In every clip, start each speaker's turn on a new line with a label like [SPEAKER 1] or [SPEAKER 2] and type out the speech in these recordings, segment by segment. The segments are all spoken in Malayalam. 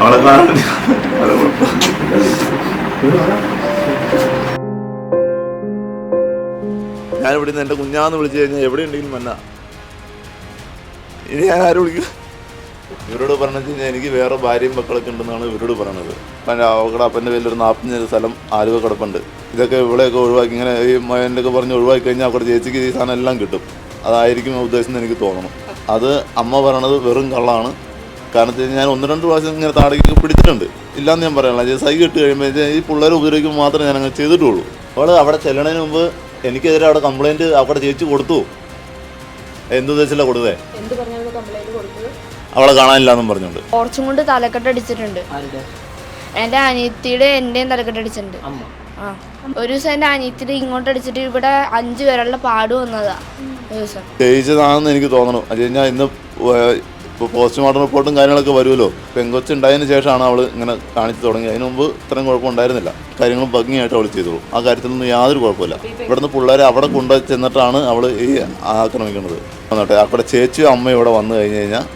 [SPEAKER 1] അവളെ ഞാൻ ഇവിടെ നിന്ന് എന്റെ കുഞ്ഞാന്ന് വിളിച്ചു കഴിഞ്ഞാൽ എവിടെ ഉണ്ടെങ്കിലും മന്ന ഇനി ഞാൻ ആരും വിളിക്കും? ഇവരോട് പറഞ്ഞു കഴിഞ്ഞാൽ എനിക്ക് വേറെ ഭാര്യയും മക്കളൊക്കെ ഉണ്ടെന്നാണ് ഇവരോട് പറയണത് അപ്പം അവക്കടെ അപ്പന്റെ പേരിൽ ഒരു നാൽപ്പത്തഞ്ച് സ്ഥലം ആലുവ കിടപ്പുണ്ട്. ഇതൊക്കെ ഇവിടെയൊക്കെ ഒഴിവാക്കി ഇങ്ങനെ ഈ മകന്റെ ഒക്കെ പറഞ്ഞ് ഒഴിവാക്കി കഴിഞ്ഞാൽ അവിടെ ചേച്ചിക്ക് ഈ സാധനം എല്ലാം കിട്ടും. അതായിരിക്കും ഉദ്ദേശം എനിക്ക് തോന്നണം. അത് അമ്മ പറയണത് വെറും കള്ളാണ്. കാരണം വെച്ച് ഞാൻ ഒന്ന് രണ്ട് പ്രാവശ്യം ഇങ്ങനെ താടകൾ പിടിച്ചിട്ടുണ്ട്. ഇല്ലാന്ന് ഞാൻ പറയാനുള്ള സൈ കെട്ട് കഴിയുമ്പോൾ ഈ പിള്ളേരെ ഉപദ്രവിക്കുമ്പോൾ മാത്രമേ ഞാൻ അങ്ങനെ ചെയ്തിട്ടുള്ളൂ. അവൾ അവിടെ ചെല്ലണതിന് മുമ്പ് എനിക്കെതിരെ അവിടെ കംപ്ലൈന്റ് അവിടെ ചേച്ചി കൊടുത്തു. എന്തുദ്ദേശിച്ചില്ല കൊടുത്തേ?
[SPEAKER 2] എന്ത് പറഞ്ഞാണ് കംപ്ലൈന്റ് കൊടുത്തത്
[SPEAKER 1] അവളെ കാണാനില്ലാന്നും പറഞ്ഞോണ്ട്.
[SPEAKER 3] കുറച്ചും കൊണ്ട് തലക്കെട്ട്
[SPEAKER 2] അടിച്ചിട്ടുണ്ട്.
[SPEAKER 3] എന്റെ അനിയത്തിയുടെ എന്റെയും തലക്കെട്ട്
[SPEAKER 2] അടിച്ചിട്ടുണ്ട്.
[SPEAKER 3] ആ. ഒരു ദിവസം എന്റെ അനിയത്തിയുടെ ഇങ്ങോട്ട് അടിച്ചിട്ട് ഇവിടെ അഞ്ച് പേരുള്ള പാട് വന്നതാ. ഒരു ദിവസം.
[SPEAKER 1] ജയിച്ചതാണെന്ന് എനിക്ക് തോന്നണം. അത് കഴിഞ്ഞാൽ ഇന്ന് ഇപ്പോൾ പോസ്റ്റ്മോർട്ടം റിപ്പോർട്ടും കാര്യങ്ങളൊക്കെ വരുമല്ലോ. പെങ്കൊച്ച് ഉണ്ടായതിന് ശേഷമാണ് അവൾ ഇങ്ങനെ കാണിച്ചു തുടങ്ങി അതിന് മുമ്പ് ഇത്രയും കുഴപ്പമുണ്ടായിരുന്നില്ല കാര്യങ്ങൾ ഭംഗിയായിട്ട് അവൾ ചെയ്തോളൂ. ആ കാര്യത്തിലൊന്നും യാതൊരു കുഴപ്പമില്ല. ഇവിടുന്ന് പിള്ളേരെ അവിടെ കൊണ്ടു ചെന്നിട്ടാണ് അവൾ ഈ ആക്രമിക്കുന്നത്. എന്നിട്ട് അവിടെ ചേച്ചിയും അമ്മയും ഇവിടെ വന്നു കഴിഞ്ഞ് കഴിഞ്ഞാൽ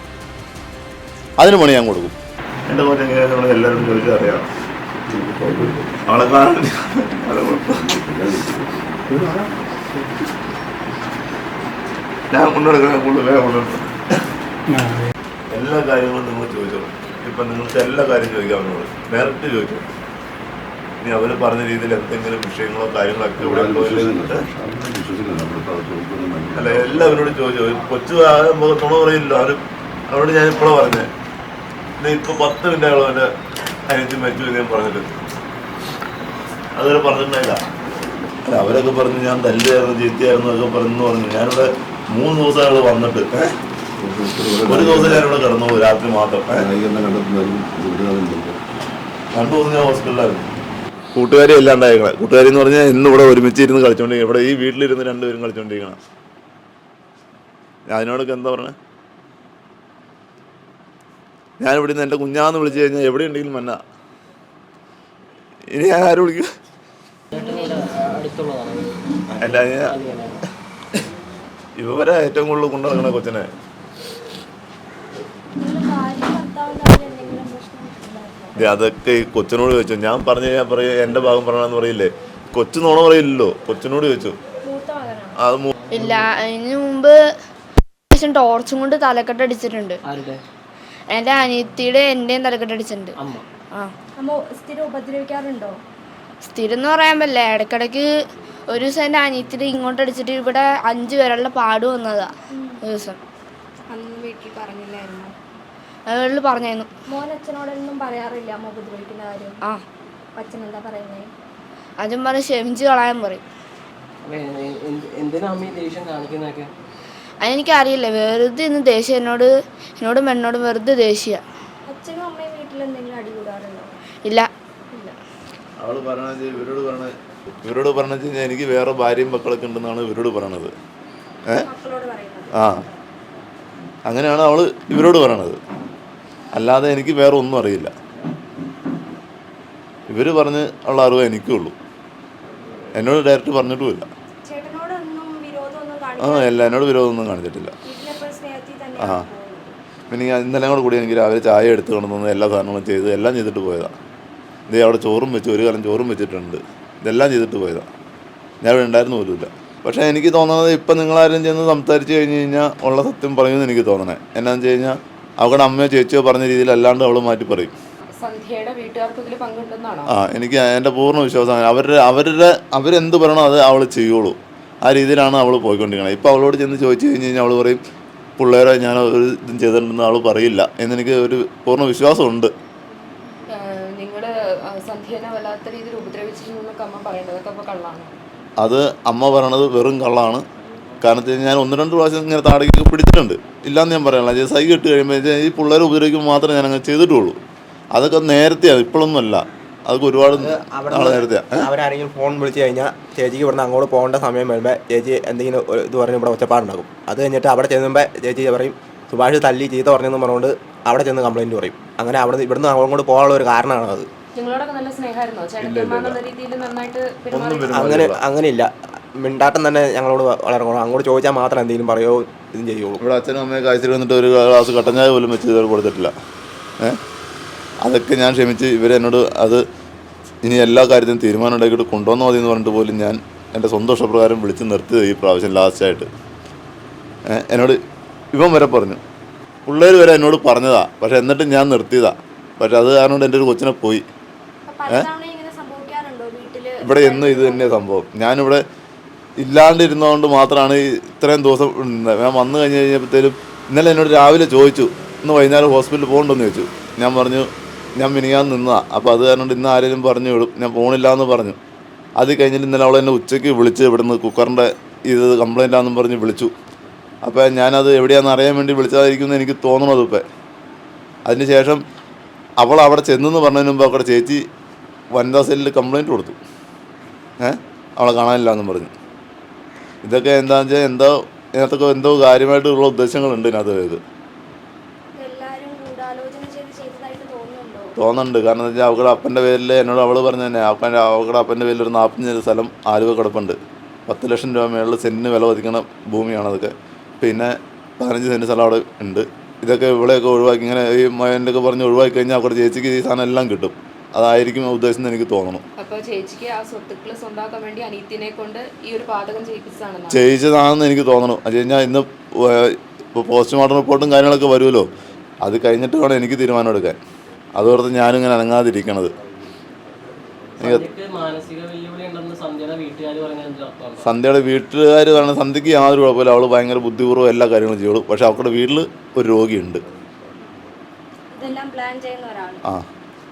[SPEAKER 1] അതിന് പണി ഞാൻ കൊടുക്കും. എന്റെ പോലെ എല്ലാവരും ചോദിച്ചാൽ അറിയാം. അവളെ കാണാൻ ഞാൻ കൊണ്ടുനടക്കുന്ന കൂടുതൽ കൊണ്ടുനടക്കും എല്ലാ കാര്യങ്ങളും നിങ്ങൾ ചോദിച്ചോളൂ ഇപ്പം നിങ്ങൾക്ക് എല്ലാ കാര്യം ചോദിക്കാം അവരോട് നേരിട്ട് ചോദിച്ചോളൂ ഇനി അവർ പറഞ്ഞ രീതിയിൽ എന്തെങ്കിലും വിഷയങ്ങളോ കാര്യങ്ങളോ ഒക്കെ ഇവിടെ അല്ല എല്ലാവരോടും ചോദിച്ചോ. കൊച്ചു ആകുമ്പോൾ തുണ പറയില്ല അവർ അവരോട് ഞാൻ ഇപ്പോഴാണ് പറഞ്ഞത് പിന്നെ ഇപ്പൊ പത്ത് മിനിറ്റ് ആളോ എന്റെ അനിയത്തി മരിച്ചു എന്ന് ഞാൻ പറഞ്ഞിട്ട്. അതുവരെ പറഞ്ഞിട്ടുണ്ടായില്ല. അല്ല അവരൊക്കെ പറഞ്ഞു ഞാൻ തല്ലിയായിരുന്നു ചീത്തയായിരുന്നു ഒക്കെ പറഞ്ഞു പറഞ്ഞു. ഞാനിവിടെ മൂന്ന് ദിവസം അയാൾ വന്നിട്ട്? ഒരു ദിവസം ഞാനിവിടെ കിടന്നു രാത്രി മാത്രം? രണ്ടു ദിവസം ഹോസ്പിറ്റലിലായിരുന്നു. കൂട്ടുകാരി അല്ലാണ്ടായിക്കളെ കൂട്ടുകാരി എന്ന് പറഞ്ഞാൽ ഇന്ന് ഇവിടെ ഒരുമിച്ച് ഇരുന്ന് കളിച്ചോണ്ടിരിക്കണം ഇവിടെ ഈ വീട്ടിലിരുന്ന് രണ്ടുപേരും കളിച്ചോണ്ടിരിക്കണം. അതിനോടൊക്കെ എന്താ പറഞ്ഞേ? ഞാൻ ഇവിടെ നിന്ന് എന്റെ കുഞ്ഞാന്ന് വിളിച്ചു കഴിഞ്ഞാൽ എവിടെ ഉണ്ടെങ്കിലും മന്ന ഇനി ഞാൻ ആരും വിളിക്കും?
[SPEAKER 2] അടുത്തുള്ളതാണ്?
[SPEAKER 1] അല്ല ഞാൻ ഇവരെ ഏറ്റവും കൂടുതൽ കൊണ്ടു നടക്കണ കൊച്ചിനെ. അതൊക്കെ ഈ കൊച്ചിനോട് ചോദിച്ചു. ഞാൻ പറഞ്ഞു ഞാൻ പറയും എന്റെ ഭാഗം പറയണമെന്ന് പറയില്ലേ? കൊച്ചു നോണ പറയില്ലല്ലോ. കൊച്ചിനോട് ചോദിച്ചു. അത് മൂ-
[SPEAKER 3] ഇല്ല അതിന് മുമ്പ് ശേഷം ടോർച്ചും കൊണ്ട് തലക്കെട്ടടിച്ചിട്ടുണ്ട്
[SPEAKER 2] ആരുടെ?
[SPEAKER 3] എന്റെ അനിയത്തിയുടെ എന്റെയും തലക്കെട്ടടിച്ചിട്ടുണ്ട്
[SPEAKER 2] അമ്മ.
[SPEAKER 3] ആ.
[SPEAKER 4] അമ്മ സ്ഥിരം ഉപദ്രവിക്കാറുണ്ടോ?
[SPEAKER 3] സ്ഥിരം എന്ന് പറയാൻ പറ്റില്ല. ഇടയ്ക്കിടയ്ക്ക് ഒരു ദിവസം എന്റെ അനിയത്തിയുടെ ഇങ്ങോട്ട് അടിച്ചിട്ട് ഇവിടെ അഞ്ച് പേരുള്ള പാട് വന്നതാ. ഒരു ദിവസം.
[SPEAKER 4] അന്ന് വീട്ടിൽ പറഞ്ഞില്ലായിരുന്നു?
[SPEAKER 3] അതുകളിൽ പറഞ്ഞായിരുന്നു
[SPEAKER 4] മോൻ അച്ഛനോടൊന്നും പറയാറില്ല അമ്മ ഉപദ്രവിക്കുന്ന കാര്യം.
[SPEAKER 3] ആ.
[SPEAKER 4] അച്ഛൻ എന്താ പറയുന്നത്
[SPEAKER 3] അച്ഛൻ പറഞ്ഞ് ക്ഷമിച്ച് കളയാൻ പറയും.
[SPEAKER 2] അതെനിക്ക്
[SPEAKER 3] അറിയില്ല വെറുതെ ഇന്ന് ദേഷ്യം എന്നോട് എന്നോടും എന്നോടും വെറുതെ ദേഷ്യ.
[SPEAKER 4] അച്ഛനും അമ്മയും വീട്ടിൽ എന്തെങ്കിലും അടി കൂടാറുണ്ടോ?
[SPEAKER 3] ഇല്ല.
[SPEAKER 4] ഇല്ല.
[SPEAKER 1] അവൾ പറഞ്ഞത് ഇവരോട് പറഞ്ഞത് ഇവരോട് പറഞ്ഞത് കഴിഞ്ഞാൽ എനിക്ക് വേറെ ഭാര്യയും മക്കളൊക്കെ ഉണ്ടെന്നാണ് ഇവരോട് പറയണത്. ഏ? ആ. അങ്ങനെയാണ് അവൾ ഇവരോട് പറയണത്. അല്ലാതെ എനിക്ക് വേറെ ഒന്നും അറിയില്ല. ഇവർ പറഞ്ഞ് ഉള്ള അറിവ് എനിക്കുള്ളൂ എന്നോട് ഡയറക്റ്റ് പറഞ്ഞിട്ടുമില്ല. ആ അല്ല എന്നോട് വിരോധമൊന്നും കാണിച്ചിട്ടില്ല. ആ പിന്നെ ഇന്നലെ കൂടെ കൂടി എനിക്ക് രാവിലെ ചായ എടുത്ത് കൊണ്ടുവന്ന് എല്ലാ സാധനങ്ങളും ചെയ്ത് എല്ലാം ചെയ്തിട്ട് പോയതാണ് ഇത് അവിടെ ചോറും വെച്ച് ഒരു കാലം ചോറും വെച്ചിട്ടുണ്ട്. ഇതെല്ലാം ചെയ്തിട്ട് പോയതാണ് ഞാൻ ഇവിടെ ഉണ്ടായിരുന്നു പോലുമില്ല. പക്ഷേ എനിക്ക് തോന്നുന്നത് ഇപ്പം നിങ്ങളാരും ചെന്ന് സംസാരിച്ച് കഴിഞ്ഞ് കഴിഞ്ഞാൽ ഉള്ള സത്യം പറയുമെന്ന് എനിക്ക് തോന്നണേ. എന്നാന്ന് വെച്ച് കഴിഞ്ഞാൽ അവരുടെ അമ്മയോ ചേച്ചിയോ പറഞ്ഞ രീതിയിൽ അല്ലാണ്ട് അവൾ മാറ്റി പറയും. ആ എനിക്ക് എന്റെ പൂർണ വിശ്വാസമാണ്. അവരുടെ അവരുടെ അവരെന്ത് പറയണോ അത് അവൾ ചെയ്യുള്ളൂ. ആ രീതിയിലാണ് അവൾ പോയിക്കൊണ്ടിരിക്കുന്നത് ഇപ്പം അവളോട് ചെന്ന് ചോദിച്ചു കഴിഞ്ഞ് കഴിഞ്ഞാൽ അവൾ പറയും പിള്ളേരെ ഞാൻ ഒരു ഇതും ചെയ്തിട്ടുണ്ടെന്ന് അവൾ പറയില്ല. എന്നെനിക്ക് ഒരു പൂർണ വിശ്വാസമുണ്ട്. അത് അമ്മ പറയണത് വെറും കള്ളാണ്. കാരണം ഞാൻ ഒന്ന് രണ്ട് പ്രാവശ്യം ഇങ്ങനെ താടകി പിടിച്ചിട്ടുണ്ട്. ഇല്ലാന്ന് ഞാൻ പറയാനില്ല. സൈ കെട്ട് കഴിയുമ്പോൾ ഈ പിള്ളേരെ ഉപദ്രവിക്കുമ്പോൾ മാത്രമേ ഞാൻ അങ്ങനെ ചെയ്തിട്ടുള്ളൂ. അതൊക്കെ നേരത്തെയാണ്. ഇപ്പോഴൊന്നും അല്ല. അതൊക്കെ ഒരുപാട്
[SPEAKER 5] അവരാരെങ്കിലും ഫോൺ വിളിച്ചു കഴിഞ്ഞാൽ ചേച്ചിക്ക് ഇവിടുന്ന് അങ്ങോട്ട് പോകേണ്ട സമയം വരുമ്പോൾ ചേച്ചി എന്തെങ്കിലും ഒരു ഇത് പറഞ്ഞ് ഇവിടെ ഒച്ചപ്പാടുണ്ടാക്കും അത് കഴിഞ്ഞിട്ട് അവിടെ ചെന്നുമ്പോൾ ചേച്ചി പറയും സുഭാഷ് തല്ലി ചീത്ത പറഞ്ഞെന്ന് പറഞ്ഞുകൊണ്ട് അവിടെ ചെന്ന് കംപ്ലൈന്റ് പറയും. അങ്ങനെ അവിടെ ഇവിടുന്ന് അങ്ങോട്ട് പോകാനുള്ള ഒരു കാരണമാണ് അത് അങ്ങനെ. അങ്ങനെയില്ല. മിണ്ടാട്ടം തന്നെ ഞങ്ങളോട് വളരെ കുറവാണ് അങ്ങോട്ട് ചോദിച്ചാൽ മാത്രം എന്തെങ്കിലും പറയോ ഇതും ചെയ്യുള്ളൂ.
[SPEAKER 1] ഇവിടെ അച്ഛനും അമ്മയും കാഴ്ചയിൽ വന്നിട്ട് ഒരു ഗ്ലാസ് കട്ടഞ്ഞായ പോലും വെച്ച് ഇതുവരെ കൊടുത്തിട്ടില്ല. ഏഹ് അതൊക്കെ ഞാൻ ക്ഷമിച്ച് ഇവരെന്നോട് അത് ഇനി എല്ലാ കാര്യത്തിനും തീരുമാനം ഉണ്ടാക്കിയിട്ട് കൊണ്ടുവന്നാൽ മതി എന്ന് പറഞ്ഞിട്ട് പോലും ഞാൻ എന്റെ സ്വന്തം ഇഷ്ടപ്രകാരം വിളിച്ച് നിർത്തിയത് ഈ പ്രാവശ്യം ലാസ്റ്റായിട്ട് ഏഹ് എന്നോട് ഇവൻ വരെ പറഞ്ഞു. പിള്ളേർ വരെ എന്നോട് പറഞ്ഞതാ. പക്ഷെ എന്നിട്ട് ഞാൻ നിർത്തിയതാ. പക്ഷെ അത് കാരണം കൊണ്ട് എന്റെ ഒരു കൊച്ചിനെ പോയി. ഇവിടെ എന്നും ഇത് തന്നെയാണ് സംഭവം. ഞാനിവിടെ ഇല്ലാണ്ടിരുന്നതുകൊണ്ട് മാത്രമാണ് ഇത്രയും ദിവസം ഉണ്ടായത് ഞാൻ വന്നു കഴിഞ്ഞ് കഴിഞ്ഞപ്പോഴത്തേലും ഇന്നലെ എന്നോട് രാവിലെ ചോദിച്ചു ഇന്ന് വൈകുന്നേരം ഹോസ്പിറ്റലിൽ പോകണ്ടെന്ന് ചോദിച്ചു. ഞാൻ പറഞ്ഞു ഞാൻ മിനിയാൻ നിന്നതാണ് അപ്പോൾ അത് കാരണം ഇന്ന് ആരെങ്കിലും പറഞ്ഞു വിടും. ഞാൻ പോകണില്ല എന്ന് പറഞ്ഞു. അത് കഴിഞ്ഞിട്ട് ഇന്നലെ അവൾ എന്നെ ഉച്ചയ്ക്ക് വിളിച്ച് ഇവിടുന്ന് കുക്കറിന്റെ ഇത് കംപ്ലൈന്റ് ആണെന്നും പറഞ്ഞ് വിളിച്ചു. അപ്പോൾ ഞാനത് എവിടെയാണെന്ന് അറിയാൻ വേണ്ടി വിളിച്ചതായിരിക്കും എന്ന് എനിക്ക് തോന്നണത് ഇപ്പം. അതിന് ശേഷം അവൾ അവിടെ ചെന്നെന്ന് പറഞ്ഞതിന് മുമ്പ് അവിടെ ചേച്ചി വനിതാ സെല്ലിൽ കംപ്ലൈന്റ് കൊടുത്തു. ഏഹ് അവളെ കാണാനില്ല എന്നും പറഞ്ഞു. ഇതൊക്കെ എന്താണെന്ന് വെച്ചാൽ എന്തോ ഇതിനകത്തൊക്കെ എന്തോ കാര്യമായിട്ടുള്ള ഉദ്ദേശങ്ങളുണ്ട് ഇതിനകത്ത് ഇത്.
[SPEAKER 4] തോന്നുന്നുണ്ടോ?
[SPEAKER 1] കാരണം എന്താ വെച്ചാൽ അവളുടെ അപ്പന്റെ പേരിൽ എന്നോട് അവൾ പറഞ്ഞു തന്നെ അപ്പന്റെ അവളുടെ അപ്പന്റെ പേരിൽ ഒരു നാൽപ്പത്തഞ്ച് സ്ഥലം ആലുവ കിടപ്പുണ്ട്. പത്ത് ലക്ഷം രൂപ മേളിൽ സെന്റിന് വില ഒതുക്കണ ഭൂമിയാണ് അതൊക്കെ പിന്നെ പതിനഞ്ച് സെന്റ് സ്ഥലം അവിടെ ഉണ്ട്. ഇതൊക്കെ ഇവിടെയൊക്കെ ഒഴിവാക്കി ഇങ്ങനെ ഈ മകന്റെ ഒക്കെ പറഞ്ഞ് ഒഴിവാക്കി കഴിഞ്ഞാൽ അവിടെ ചേച്ചിക്ക് ഈ സാധനം എല്ലാം കിട്ടും. അതായിരിക്കും ഉദ്ദേശം എന്ന് എനിക്ക് തോന്നുന്നു
[SPEAKER 2] അപ്പോൾ ചേച്ചിക്ക് ആ സ്വത്തുക്കൾ വേണ്ടി അനീത്തിനെ കൊണ്ട് ഈ ഒരു പാതകം
[SPEAKER 1] ചെയ്യിച്ചതാണെന്ന് എനിക്ക് തോന്നുന്നു അത് കഴിഞ്ഞാൽ ഇന്ന് ഇപ്പോൾ പോസ്റ്റ്മോർട്ടം റിപ്പോർട്ടും കാര്യങ്ങളൊക്കെ വരുമല്ലോ. അത് കഴിഞ്ഞിട്ട് വേണം എനിക്ക് തീരുമാനം എടുക്കാൻ. അതോർത്ത് ഞാനിങ്ങനെ അനങ്ങാതിരിക്കണത്.
[SPEAKER 6] സന്ധ്യക്ക് മാനസിക വെല്ലുവിളി ഉണ്ടെന്ന് സന്ധ്യയുടെ വീട്ടുകാർ
[SPEAKER 1] കാരണം സന്ധ്യക്ക് യാതൊരു കുഴപ്പമില്ല. അവൾ ഭയങ്കര ബുദ്ധിപൂർവം എല്ലാ കാര്യങ്ങളും ചെയ്യുള്ളൂ. പക്ഷെ അവളുടെ വീട്ടിൽ ഒരു രോഗിയുണ്ട്.
[SPEAKER 4] ഇതെല്ലാം പ്ലാൻ ചെയ്യുന്ന
[SPEAKER 1] ആ.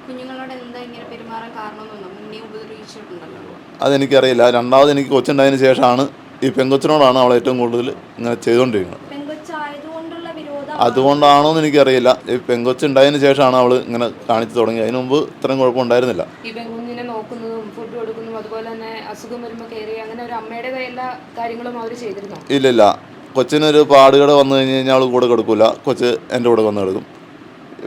[SPEAKER 2] കുഞ്ഞുങ്ങളോട് എന്താ ഇങ്ങനെ പെരുമാറാൻ കാരണമെന്നൊന്നും മുന്നേ ഉപദ്രവിച്ചിട്ടുണ്ടല്ലോ.
[SPEAKER 1] അതെനിക്കറിയില്ല. രണ്ടാമത് എനിക്ക് കൊച്ചുണ്ടായതിനു ശേഷമാണ് ഈ പെങ്കൊച്ചിനോടാണ് അവൾ ഏറ്റവും കൂടുതൽ ഇങ്ങനെ ചെയ്തുകൊണ്ടിരിക്കുന്നത്. അതുകൊണ്ടാണോ എന്ന് എനിക്കറിയില്ല. ഈ പെങ്കൊച്ചുണ്ടായതിന് ശേഷമാണ് അവൾ ഇങ്ങനെ കാണിച്ചു തുടങ്ങി അതിനു മുമ്പ് ഇത്രയും കുഴപ്പമുണ്ടായിരുന്നില്ല.
[SPEAKER 2] ഈ നോക്കുന്നതും ഫുഡ് കൊടുക്കുന്നതും അതുപോലെ തന്നെ അസുഖം വരുമ്പോൾ കയറി അങ്ങനെ ഒരു അമ്മയുടെ എല്ലാ കാര്യങ്ങളും അവർ ചെയ്തിരുന്നോ?
[SPEAKER 1] ഇല്ലില്ല. കൊച്ചിനൊരു പാടുകട വന്നു കഴിഞ്ഞ് കഴിഞ്ഞാൽ അവൾ കൂടെ കിടക്കില്ല കൊച്ച് എന്റെ കൂടെ വന്ന് കിടക്കും.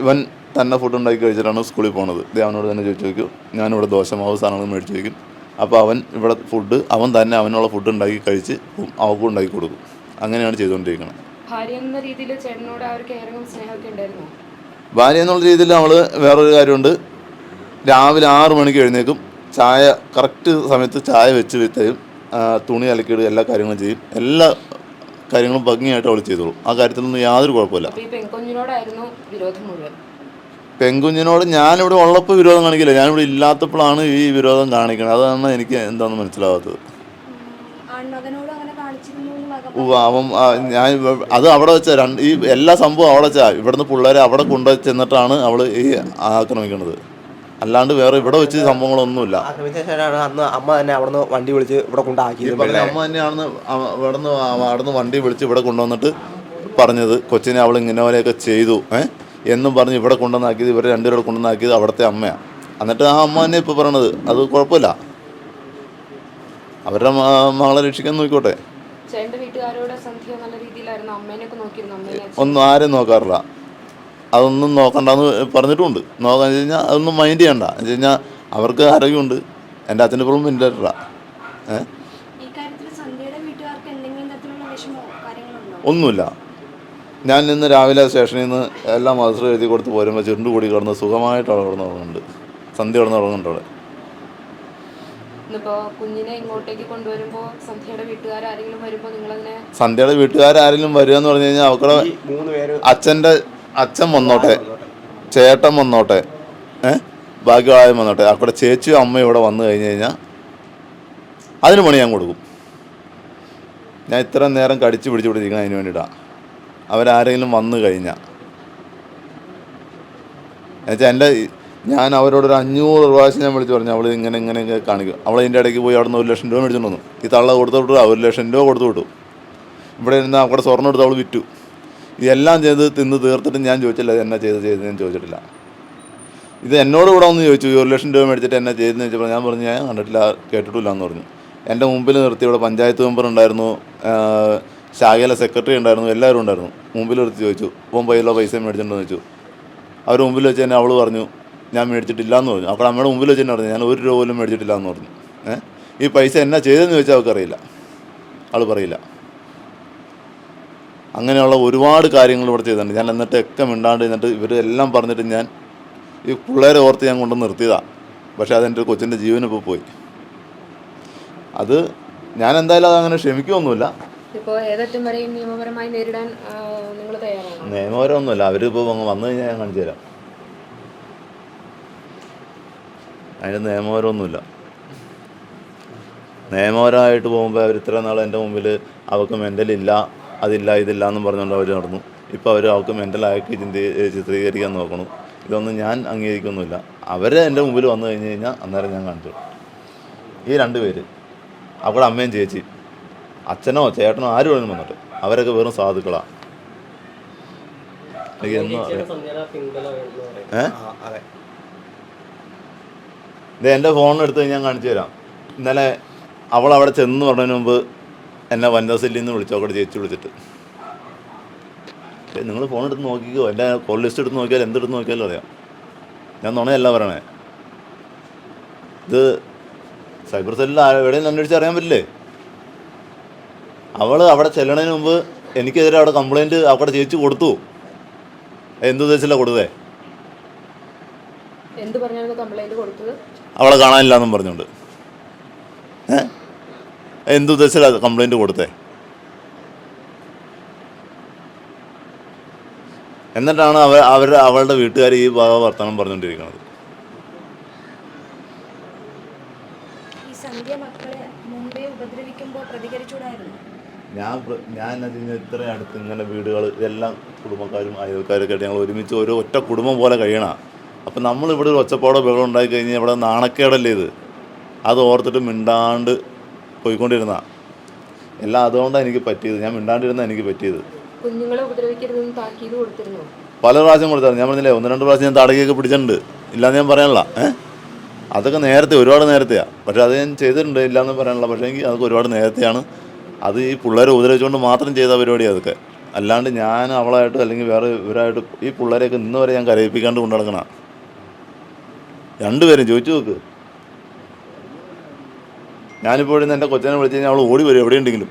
[SPEAKER 1] ഇവൻ തന്നെ ഫുഡ് ഉണ്ടാക്കി കഴിച്ചിട്ടാണ് സ്കൂളിൽ പോണത്. ഇത് അവനോട് തന്നെ ചോദിച്ചു വയ്ക്കും ഞാനിവിടെ ദോശമാവ് സാധനങ്ങൾ മേടിച്ച് വയ്ക്കും അപ്പോൾ അവൻ ഇവിടെ ഫുഡ് അവൻ തന്നെ അവനുള്ള ഫുഡ് ഉണ്ടാക്കി കഴിച്ച് അവൾക്കും ഉണ്ടാക്കി കൊടുക്കും. അങ്ങനെയാണ് ചെയ്തുകൊണ്ടിരിക്കുന്നത്.
[SPEAKER 2] ഭാര്യ എന്ന രീതിയിൽ ചേട്ടനോട് ആ ഒരു കെയറിങ്ങും സ്നേഹമൊക്കെ ഉണ്ടായിരുന്നോ?
[SPEAKER 1] ഭാര്യ എന്നുള്ള രീതിയിൽ അവൾ വേറൊരു കാര്യമുണ്ട്. രാവിലെ ആറ് മണിക്ക് എഴുന്നേക്കും. ചായ കറക്റ്റ് സമയത്ത് ചായ വെച്ച് തരും തുണി അലക്കിയിടുക എല്ലാ കാര്യങ്ങളും ചെയ്യും. എല്ലാ കാര്യങ്ങളും ഭംഗിയായിട്ട് അവൾ ചെയ്തോളും. ആ കാര്യത്തിലൊന്നും യാതൊരു കുഴപ്പമില്ല. പെൺകുഞ്ഞിനോട് ഞാനിവിടെ ഉള്ളപ്പോൾ വിരോധം കാണിക്കില്ല. ഞാനിവിടെ ഇല്ലാത്തപ്പോഴാണ് ഈ വിരോധം കാണിക്കുന്നത് അതാണ് എനിക്ക് എന്താണെന്ന് മനസ്സിലാവാത്തത്. അവൻ ഞാൻ അത് അവിടെ വെച്ച രണ്ട് ഈ എല്ലാ സംഭവം അവിടെ വെച്ചാ ഇവിടുന്ന് പിള്ളേരെ അവിടെ കൊണ്ടു ചെന്നിട്ടാണ് അവൾ ഈ ആക്രമിക്കുന്നത് അല്ലാണ്ട് വേറെ ഇവിടെ വെച്ച് സംഭവങ്ങളൊന്നുമില്ല.
[SPEAKER 5] അന്ന് അമ്മ തന്നെ അവിടുന്ന് വണ്ടി വിളിച്ച് ഇവിടെ
[SPEAKER 1] കൊണ്ടാക്കി അമ്മ തന്നെയാണെന്ന് അവ- ഇവിടുന്ന് അവ- അവിടുന്ന് വണ്ടി വിളിച്ച് ഇവിടെ കൊണ്ടുവന്നിട്ട് പറഞ്ഞത്. കൊച്ചിനെ അവൾ ഇങ്ങനെ പോലെയൊക്കെ ചെയ്തു. ഏ? എന്നും പറഞ്ഞ് ഇവിടെ കൊണ്ടുവന്നാക്കിയത് ഇവരെ രണ്ടുപേരോട് കൊണ്ടുവന്നാക്കിയത് അവിടുത്തെ അമ്മയാണ് എന്നിട്ട് ആ അമ്മ തന്നെ ഇപ്പോൾ പറയണത് അത് കുഴപ്പമില്ല. അവരുടെ മകളെ രക്ഷിക്കാൻ നോക്കിക്കോട്ടെ. ഒന്നും ആരും നോക്കാറില്ല. അതൊന്നും നോക്കണ്ടെന്ന് പറഞ്ഞിട്ടുണ്ട് നോക്കാൻ വെച്ച് കഴിഞ്ഞാൽ അതൊന്നും മൈൻഡ് ചെയ്യണ്ട. എന്ന് വെച്ച് കഴിഞ്ഞാൽ അവർക്ക് ആരോഗ്യമുണ്ട്. എന്റെ അച്ഛന്റെ ഇപ്പോഴും ഇല്ല ഏഹ് ഒന്നുമില്ല. ഞാൻ ഇന്ന് രാവിലെ സ്റ്റേഷനിൽ നിന്ന് എല്ലാം മത്സരം എഴുതി കൊടുത്ത് പോരുമ്പോൾ ചുരുണ്ട് കൂടി കിടന്ന് സുഖമായിട്ട് അവിടെ കിടന്ന് തുടങ്ങുന്നുണ്ട് സന്ധ്യ കിടന്ന് തുടങ്ങുന്നുണ്ട് അവിടെ.
[SPEAKER 2] ഇന്നിപ്പോ കുഞ്ഞിനെ ഇങ്ങോട്ടേക്ക് കൊണ്ടുവരുമ്പോൾ സന്ധ്യയുടെ വീട്ടുകാർ ആരെങ്കിലും വരുമ്പോൾ നിങ്ങളതിനെ
[SPEAKER 1] സന്ധ്യയുടെ വീട്ടുകാരെങ്കിലും വരിക എന്ന് പറഞ്ഞു കഴിഞ്ഞാൽ അവക്കടെ
[SPEAKER 5] മൂന്ന് പേര്
[SPEAKER 1] അച്ഛന്റെ അച്ഛൻ വന്നോട്ടെ ചേട്ടൻ വന്നോട്ടെ ബാക്കി ബാക്കിയുള്ളവരും വന്നോട്ടെ അവിടെ ചേച്ചിയും അമ്മയും ഇവിടെ വന്നു കഴിഞ്ഞ് കഴിഞ്ഞാൽ അതിന് പണി ഞാൻ കൊടുക്കും. ഞാൻ ഇത്ര നേരം കടിച്ചു പിടിച്ചു കൊടുത്തിരിക്കണം അതിന് വേണ്ടിയിട്ടാണ് അവരാരെങ്കിലും വന്നു കഴിഞ്ഞാൽ എന്നുവെച്ചാൽ എന്റെ ഞാൻ അവരോടൊരു അഞ്ഞൂറ് പ്രാവശ്യം ഞാൻ വിളിച്ച് പറഞ്ഞു അവൾ ഇങ്ങനെ ഇങ്ങനെയൊക്കെ കാണിക്കും. അവൾ ഇതിന്റെ ഇടയ്ക്ക് പോയി അവിടെ നിന്ന് ഒരു ലക്ഷം രൂപ വന്നു. ഈ തള്ള കൊടുത്തു വിട്ടു ഒരു ലക്ഷം രൂപ കൊടുത്തു വിട്ടു. ഇവിടെ ഇരുന്ന് അവിടെ സ്വർണം എടുത്ത് അവൾ വിറ്റു. ഇതെല്ലാം ചെയ്ത് തിന്ന് തീർത്തിട്ട് ഞാൻ ചോദിച്ചില്ല എന്നെ ചെയ്ത് ചെയ്ത് ഞാൻ ചോദിച്ചിട്ടില്ല. ഇത് എന്നോട് കൂടെ ഒന്ന് ചോദിച്ചു ഒരു ലക്ഷം രൂപ മേടിച്ചിട്ട് എന്നാ ചെയ്തെന്ന് ചോദിച്ചപ്പോൾ ഞാൻ പറഞ്ഞു ഞാൻ കണ്ടിട്ടില്ല കേട്ടിട്ടില്ല എന്ന് പറഞ്ഞു. എന്റെ മുമ്പിൽ നിർത്തി ഇവിടെ പഞ്ചായത്ത് മെമ്പർ ഉണ്ടായിരുന്നു ശാഖയിലെ സെക്രട്ടറി ഉണ്ടായിരുന്നു എല്ലാവരും ഉണ്ടായിരുന്നു. മുമ്പിൽ നിർത്തി ചോദിച്ചു ഇപ്പം പൈസ പൈസ മേടിച്ചിട്ടുണ്ടോ എന്ന് ചോദിച്ചു. അവർ മുമ്പിൽ വെച്ച് തന്നെ അവൾ പറഞ്ഞു ഞാൻ മേടിച്ചിട്ടില്ല എന്ന് പറഞ്ഞു. അപ്പോൾ അമ്മയുടെ മുമ്പിൽ വെച്ച് തന്നെ പറഞ്ഞു ഞാൻ ഒരു രൂപ പോലും മേടിച്ചിട്ടില്ല എന്ന് പറഞ്ഞു. ഏഹ് ഈ പൈസ എന്നാ ചെയ്തതെന്ന് ചോദിച്ചാൽ അവൾക്കറിയില്ല. അവൾ പറയില്ല. അങ്ങനെയുള്ള ഒരുപാട് കാര്യങ്ങൾ ഇവിടെ ചെയ്തിട്ടുണ്ട്. ഞാൻ എന്നിട്ട് ഒക്കെ മിണ്ടാണ്ട് എന്നിട്ട് ഇവരെല്ലാം പറഞ്ഞിട്ട് ഞാൻ ഈ പിള്ളേരെ ഓർത്ത് ഞാൻ കൊണ്ട് നിർത്തിയതാണ് പക്ഷേ അതെന്റെ കൊച്ചിന്റെ ജീവനിപ്പോൾ പോയി. അത് ഞാൻ എന്തായാലും അങ്ങനെ ക്ഷമിക്കുമൊന്നുമില്ല
[SPEAKER 2] ഇപ്പോൾ ഏതറ്റം വരെയും നിയമപരമായി നേരിടാൻ നിങ്ങൾ തയ്യാറാണ്?
[SPEAKER 1] നിയമപരമൊന്നുമില്ല. അവരിപ്പോൾ വന്നു കഴിഞ്ഞാൽ ഞാൻ കാണിച്ചു തരാം. അതിന് നിയമപരമൊന്നുമില്ല. നിയമപരമായിട്ട് പോകുമ്പോൾ അവർ ഇത്ര നാൾ എന്റെ മുമ്പിൽ അവർക്ക് മെന്റലില്ല അതില്ല ഇതില്ല എന്നും പറഞ്ഞുകൊണ്ട് അവർ നടന്നു. ഇപ്പോൾ അവർ അവർക്ക് മെന്റലാക്കി ചിന്തി ചിത്രീകരിക്കാൻ നോക്കണം. ഇതൊന്നും ഞാൻ അംഗീകരിക്കൊന്നുമില്ല. അവരെ എന്റെ മുമ്പിൽ വന്നു കഴിഞ്ഞ് കഴിഞ്ഞാൽ അന്നേരം ഞാൻ കാണിച്ചു ഈ രണ്ട് പേര്. അവരുടെ അമ്മയും ചേച്ചി അച്ഛനോ ചേട്ടനോ ആരും വേണമെങ്കിലും വന്നിട്ട്. അവരൊക്കെ വെറും സാധുക്കളാണ് എനിക്ക് എന്നും അറിയാം.
[SPEAKER 5] അതെ.
[SPEAKER 1] ഇത് എന്റെ ഫോൺ എടുത്ത് ഞാൻ കാണിച്ചു തരാം. ഇന്നലെ അവൾ അവിടെ ചെന്ന് പറഞ്ഞതിന് മുമ്പ് എന്നെ വനിതാ സെല്ലിൽ നിന്ന് വിളിച്ചു. അവിടെ ചേച്ചി വിളിച്ചിട്ട്. നിങ്ങൾ ഫോൺ എടുത്ത് നോക്കിക്കോ. എന്റെ കോൾ ലിസ്റ്റ് എടുത്ത് നോക്കിയാൽ എന്തെടുത്ത് നോക്കിയാലും അറിയാം. ഞാൻ നുണയല്ല പറയണേ. ഇത് സൈബർ സെല്ലിൽ എവിടെയും അന്വേഷിച്ച് അറിയാൻ പറ്റില്ലേ? അവൾ അവിടെ ചെല്ലണതിന് മുമ്പ് എനിക്കെതിരെ അവിടെ കംപ്ലൈന്റ് അവിടെ ചേച്ചി കൊടുത്തു. എന്തുദ്ദേശിച്ചില്ല കൊടുത്തേ?
[SPEAKER 2] എന്ത് പറഞ്ഞാണ് കംപ്ലൈന്റ് കൊടുത്തത്?
[SPEAKER 1] അവളെ കാണാനില്ല എന്നും പറഞ്ഞുകൊണ്ട്. ഏ? എന്തുദ്ദേശിച്ചാണ് കംപ്ലൈന്റ് കൊടുത്തേ? എന്നിട്ടാണ് അവ അവരുടെ അവളുടെ വീട്ടുകാർ ഈ ഭാഗ വർത്തമാനം പറഞ്ഞുകൊണ്ടിരിക്കുന്നത്
[SPEAKER 4] ഈ സന്ധ്യ മക്കളെ മുമ്പേ ഉപദ്രവിക്കുമ്പോൾ പ്രതികരിച്ചുകൂടായിരുന്നു
[SPEAKER 1] ഞാൻ ഞാൻ അതിന് ഇത്ര അടുത്ത് ഇങ്ങനെ വീടുകൾ ഇതെല്ലാം കുടുംബക്കാരും അയൽക്കാരൊക്കെ ആയിട്ട് ഞങ്ങൾ ഒരുമിച്ച് ഒരു ഒറ്റ കുടുംബം പോലെ കഴിയണ. അപ്പം നമ്മളിവിടെ ഒരു ഒച്ചപ്പാടോ ബഹളം ഉണ്ടായി കഴിഞ്ഞാൽ ഇവിടെ നാണക്കേടല്ലേ ഇത്? അത് ഓർത്തിട്ട് മിണ്ടാണ്ട് പോയിക്കൊണ്ടിരുന്ന. എല്ലാം അതുകൊണ്ടാണ് എനിക്ക് പറ്റിയത്. ഞാൻ മിണ്ടാണ്ടിരുന്ന എനിക്ക് പറ്റിയത്.
[SPEAKER 2] കുഞ്ഞുങ്ങളെ ഉപദ്രവിക്കരുതെന്ന് താക്കീത് കൊടുത്തിരുന്നു?
[SPEAKER 1] പല പ്രാവശ്യം കൊടുത്തായിരുന്നു. ഞാൻ പറഞ്ഞില്ലേ ഒന്ന് രണ്ട് പ്രാവശ്യം ഞാൻ തടകിയൊക്കെ പിടിച്ചിട്ടുണ്ട്. ഇല്ലാന്ന് ഞാൻ പറയാനുള്ള ഏഹ് അതൊക്കെ നേരത്തെ ഒരുപാട് നേരത്തെയാണ് പക്ഷേ അത് ഞാൻ ചെയ്തിട്ടുണ്ട് ഇല്ലയെന്ന് പറയാനുള്ള പക്ഷേ എങ്കിൽ അതൊക്കെ ഒരുപാട് നേരത്തെയാണ്. അത് ഈ പിള്ളേരെ ഉപദ്രവിച്ചുകൊണ്ട് മാത്രം ചെയ്ത പരിപാടിയാണ് അതൊക്കെ. അല്ലാണ്ട് ഞാൻ അവളായിട്ട് അല്ലെങ്കിൽ വേറെ ഇവരായിട്ട് ഈ പിള്ളേരെയൊക്കെ ഇന്ന് വരെ ഞാൻ കരയിപ്പിക്കാണ്ട് കൊണ്ടു നടക്കണ രണ്ടുപേരും ചോദിച്ചു നോക്ക്. ഞാനിപ്പോഴും എന്റെ കൊച്ചനെ വിളിച്ച് കഴിഞ്ഞാൽ അവൾ ഓടി വരും എവിടെയുണ്ടെങ്കിലും.